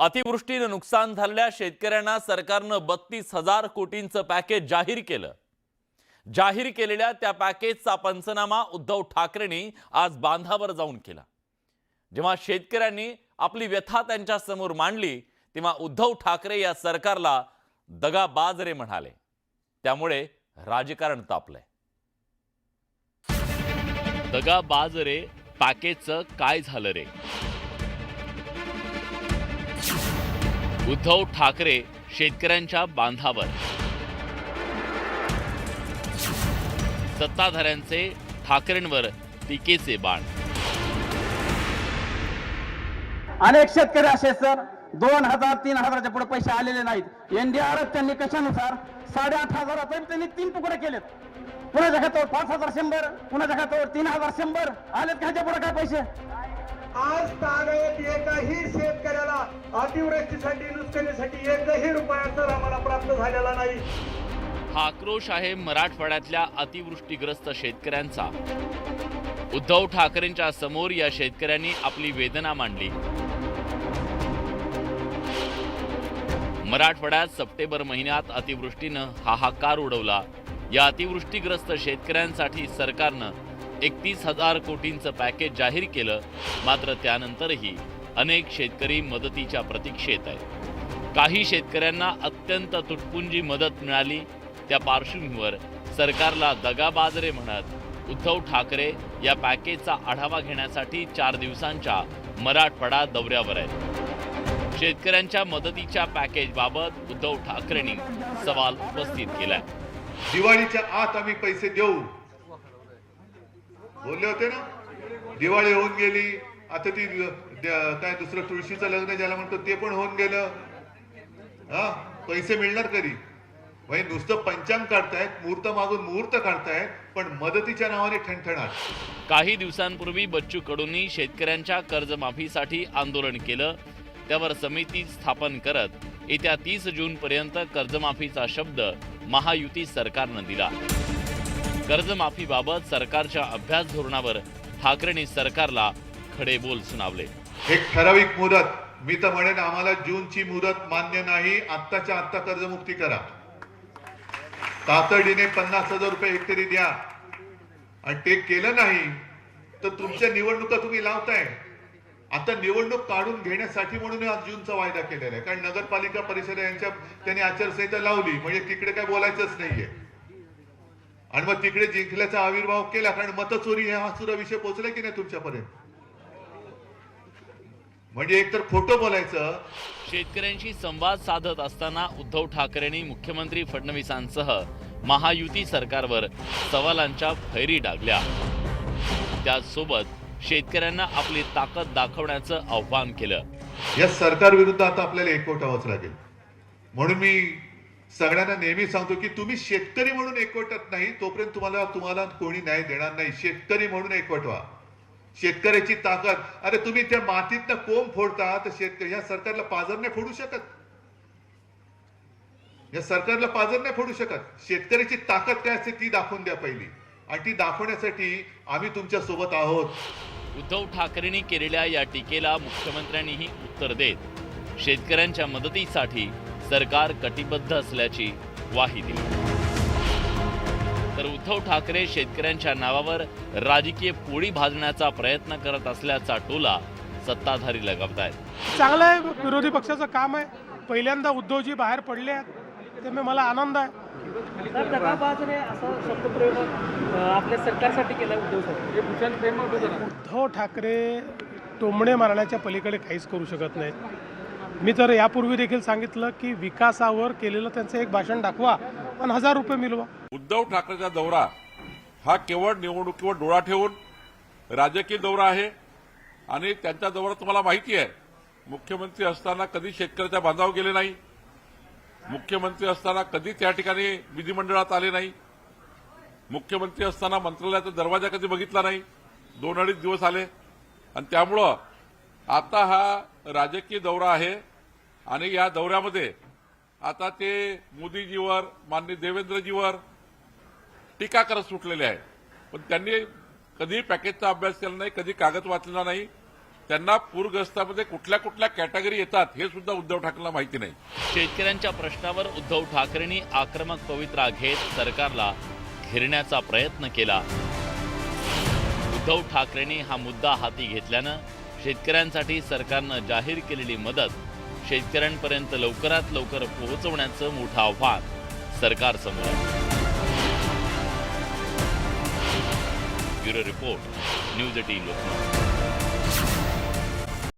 अतिवृष्टीनं नुकसान झालेल्या शेतकऱ्यांना सरकारनं बत्तीस हजार कोटींचं पॅकेज जाहीर केलं. जाहीर केलेल्या त्या पॅकेजचा पंचनामा उद्धव ठाकरेंनी आज बांधावर जाऊन केला. जेव्हा शेतकऱ्यांनी आपली व्यथा त्यांच्यासमोर मांडली तेव्हा उद्धव ठाकरे या सरकारला दगाबाज रे म्हणाले. त्यामुळे राजकारण तापलंय. दगाबाज रे पॅकेजचं काय झालं रे? उद्धव ठाकरे शेतकऱ्यांच्या बांधावर. सत्ताधाऱ्यांचे ठाकरेंवर टीकेचे बाण. अनेक शेतकरी असे सर. दोन हजार तीन हजाराच्या पुढे पैसे आलेले नाहीत. एनडीआरएफ त्यांनी कशानुसार साडेआठ हजाराचे त्यांनी तीन तुकडे केलेत. पुन्हा जगातवर पाच हजार शंभर पुन्हा जगातवर तीन हजार शंभर. आलेत का ह्याच्या पुढे काय पैसे? आज तागायत एकाही शेतकऱ्याला अतिवृष्टीसाठी नुकसानीसाठी एकही रुपयाचा आम्हाला प्राप्त झालेला नाही. हा आक्रोश आहे मराठवाड्यातल्या अतिवृष्टीग्रस्त शेतकऱ्यांचा. उद्धव ठाकरेंच्या समोर या शेतकऱ्यांनी आपली वेदना मांडली. मराठवाड्यात सप्टेंबर महिन्यात अतिवृष्टीनं हाहाकार उडवला. या अतिवृष्टीग्रस्त शेतकऱ्यांसाठी सरकारनं एकतीस हजार कोटींचं पॅकेज जाहीर केलं मात्र त्यानंतरही अनेक शेतकरी मदतीच्या प्रतीक्षेत आहेत. काही शेतकऱ्यांना अत्यंत तुटपुंजी मदत मिळाली त्या पार्श्वभूमीवर सरकारला दगाबाजरे म्हणत उद्धव ठाकरे या पॅकेजचा आढावा घेण्यासाठी चार दिवसांच्या मराठवाडा दौऱ्यावर आहेत. शेतकऱ्यांच्या मदतीच्या पॅकेजबाबत उद्धव ठाकरेंनी सवाल उपस्थित केलाय. दिवाळीच्या आत आम्ही पैसे देऊ बोलले होते ना? दिवाळी होऊन गेली. आता ती काय दुसरं तुळशीचं लग्न ज्याला म्हणतो ते पण होऊन गेलं. हा? पैसे मिळणार कधी? म्हणजे नुसतं पंचांग काढतायत मुहूर्त मागून मुहूर्त काढतायत पण मदतीच्या नावाने ठणठणार काही दिवसांपूर्वी बच्चू कडूंनी शेतकऱ्यांच्या कर्जमाफीसाठी आंदोलन केलं. त्यावर समिती स्थापन करत येत्या तीस जून पर्यंत कर्जमाफीचा शब्द महायुती सरकारनं दिला. कर्जमाफीबाबत सरकारच्या अभ्यास धोरणावर ठाकरेंनी सरकारला खडे बोल सुनावले. एक ठराविक मुदत मी तर म्हणेन आम्हाला जूनची मुदत मान्य नाही आत्ताच्या आत्ता कर्जमुक्ती करा. तातडीने पन्नास हजार रुपये हेक्टरी द्या. आणि ते केलं नाही तर तुमच्या निवडणुका तुम्ही लावताय. आता निवडणूक काढून घेण्यासाठी म्हणून आज जूनचा वायदा केलेला आहे. कारण नगरपालिका परिषद यांच्या त्यांनी आचारसंहिता लावली म्हणजे तिकडे काय बोलायचंच नाहीये. आणि मग तिकडे जिंकल्याचा आविर्भाव केला कारण मतचोरी हा सुद्धा विषय पोहोचला की नाही तुमच्यापर्यंत? म्हणजे एकतर खोटं बोलायचं. शेतकऱ्यांशी संवाद साधत असताना उद्धव ठाकरेंनी मुख्यमंत्री फडणवीसांसह महायुती सरकारवर सवालांच्या फैरी डागल्या. त्याचसोबत शेतकऱ्यांना आपली ताकद दाखवण्याचं आव्हान केलं. या सरकार विरुद्ध आता आपल्याला एकवट व्हावंच लागेल. म्हणून मी सगळ्यांना नेहमी सांगतो की तुम्ही शेतकरी म्हणून एकवटत नाही तोपर्यंत तुम्हाला तुम्हाला कोणी न्याय देणार नाही. शेतकरी म्हणून एकवट व्हा. शेतकऱ्याची ताकद. अरे तुम्ही त्या मातीतनं कोंब फोडता तर शेतकरी या सरकारला पाजर नाही फोडू शकत. या सरकारला पाजर नाही फोडू शकत. शेतकऱ्याची ताकद काय असते ती दाखवून द्या पहिली. आणि ती दाखवण्यासाठी आम्ही तुमच्यासोबत आहोत. उद्धव ठाकरेंनी केलेल्या या टीकेला मुख्यमंत्र्यांनीही उत्तर देत. शेतकऱ्यांच्या मदतीसाठी सरकार कटिबद्ध असल्याची ग्वाही दिली तर उद्धव ठाकरे शेतकऱ्यांच्या नावावर राजकीय पोळी भाजण्याचा प्रयत्न करत असल्याचा टोला सत्ताधारी लगावत आहेत चांगलं आहे विरोधी पक्षाचं काम आहे. पहिल्यांदा उद्धवजी बाहेर पडले आहेत. त्यामुळे मला आनंद आहे. आपल्या सरकारसाठी केला उद्धव उद्धव ठाकरे टोमणे मारण्याच्या पलीकडे काहीच करू शकत नाहीत. मी तर यापूर्वी देखील सांगितलं की विकासावर केलेलं त्यांचं एक भाषण दाखवा पण हजार रुपये मिळवा. उद्धव ठाकरेचा दौरा हा केवळ निवडणुकीवर डोळा ठेवून राजकीय दौरा आहे आणि त्यांचा दौरा तुम्हाला माहिती आहे. मुख्यमंत्री असताना कधी शेतकऱ्याच्या बांधावर गेले नाही. मुख्यमंत्री असताना कधी त्या ठिकाणी विधिमंडळात आले नाही. मुख्यमंत्री असताना मंत्रालयाचा दरवाजा कधी बघितला नाही. दोन अडीच दिवस आले. आणि त्यामुळं आता हा राजकीय दौरा आहे. आणि या दौऱ्यामध्ये आता ते मोदीजीवर माननीय देवेंद्रजीवर टीका करत सुटलेले आहे पण त्यांनी कधी पॅकेजचा अभ्यास केला नाही कधी कागद वाचला नाही. त्यांना पूरग्रस्तामध्ये कुठल्या कुठल्या कॅटेगरी येतात हे सुद्धा उद्धव ठाकरेला माहिती नाही. शेतकऱ्यांच्या प्रश्नावर उद्धव ठाकरेंनी आक्रमक पवित्रा घेत सरकारला घेरण्याचा प्रयत्न केला. उद्धव ठाकरेंनी हा मुद्दा हाती घेतल्यानं शेतकऱ्यांसाठी सरकारनं जाहीर केलेली मदत शेतकऱ्यांपर्यंत लवकरात लवकर पोहोचवण्याचं मोठं आव्हान सरकारसमोर आहे. Bureau report news eighteen Lokmat.